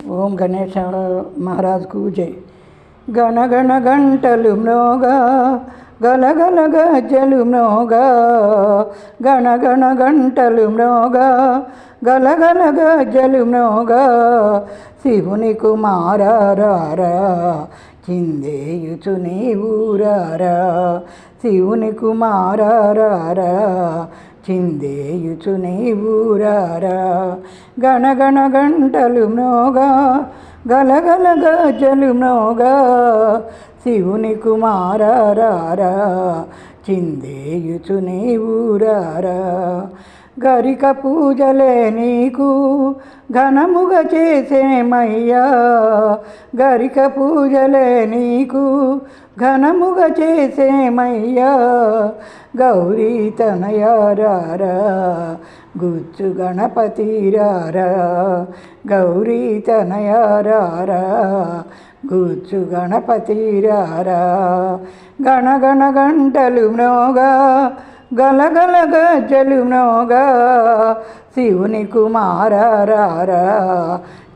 ఓం గణేశ మహారాజ్కు జై. గణగణ గంటలు మ్రోగా గలగల గజ్జలు మ్రోగా గణగణ గంటలు మ్రోగా గలగల గజ్జలు మ్రోగా శివుని కుమారారా చిందేయుచు నీ ఊరారా శివుని కుమారారా చిందేయుచునే ఊరారా గణగణ గంటలు మ్రోగా గలగల గజలు మ్రోగా శివుని కుమారారా చిందేయుచునే ఊరారా గరిక పూజలే నీకు ఘనముగ చేసేమయ్యా గరిక పూజలే నీకు ఘనముగ చేసేమయ్యా గౌరీ తనయారారా గుచ్చు గణపతిరారా గౌరీ తనయారారా గుచ్చు గణపతిరారా గణగణ గంటలు మ్రోగా గలగల జలునోగా శివుని కుమారారా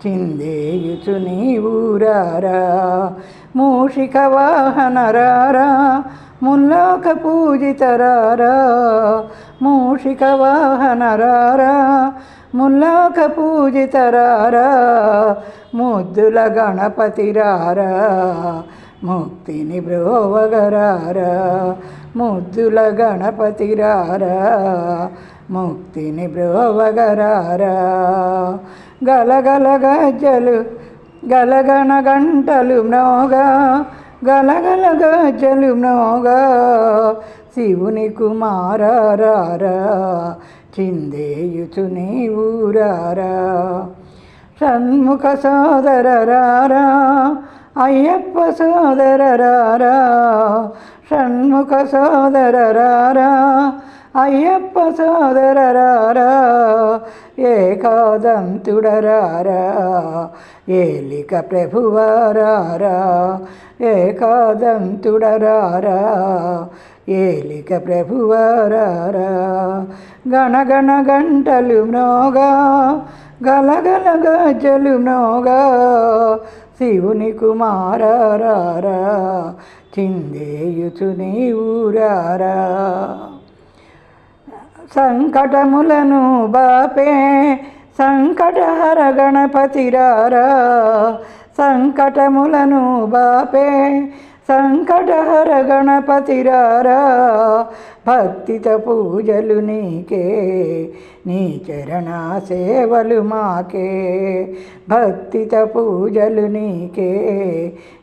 చిందేయుచు నీ ఊరారా మూషిక వాహనరారా ముల్లోక పూజితరారా మూషిక వాహనరారా ముల్లోక పూజితరారా ముద్దుల గణపతిరారా ముక్తిని బ్రోవగరారా ముద్దుల గణపతిరారా ముక్తిని బ్రోవగరారా. గలగల గజలు గలగణ గంటలు మ్రోగా గలగల గజలు మ్రోగా శివుని కుమారారా చిందేయుచు నీ ఊరారా. షణ్ముఖ సోదరరారా అయ్యప్ప సోదరరారా షణ్ముఖ సోదరరారా అయ్యప్ప సోదరరారా ఏకాదంతుడరారా ఏలిక ప్రభువారారా ఏకాదంతుడరారా ఏలిక ప్రభువారారా గణగణ గంటలు మ్రోగా గలగల గజలు మ్రోగా శివుని కుమారారా చిందేయుచు నీ ఊరారా సంకటములను బాపే సంకటహర గణపతిరారా సంకటములను బాపే సంకటహర గణపతిరారా భక్తిత పూజలు నీకే నీ చరణ సేవలు మాకే. భక్తిత పూజలు నీకే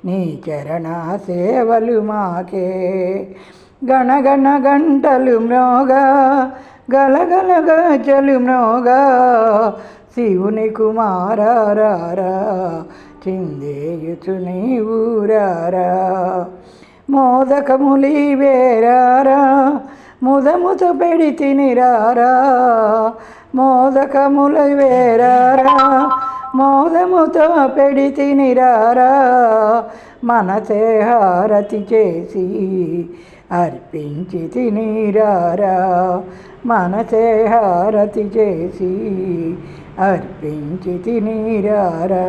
నీ చరణ సేవలు మాకే. గణగణ గంటలు మ్రోగా గలగల గజలు మ్రోగా శివుని కుమారారా చిందేయుచు నీ ఊరారా మోదకములి వేరారా? ముదముత పెడి తినిరారా మోదకముల వేరారా? మోదముతో పెడి తినిరారా మనసే హారతి చేసి అర్పించి తినిరారా మనసే హారతి చేసి అర్పించి తినిరారా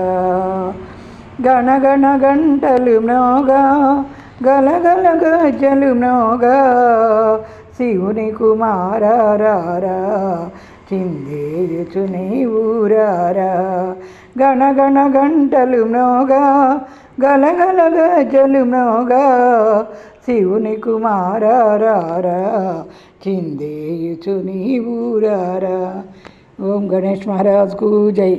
గణగణ గంటలు నోగా గలగల గజలు నోగా శివుని కుమారారా చిందేయుచు నీ ఊరారా గణగణ గంటలు నోగా గలగల గజలు నోగా శివుని కుమారారా చిందేయుచు నీ ఊరారా ఓం గణేష్ మహారాజ్కు జై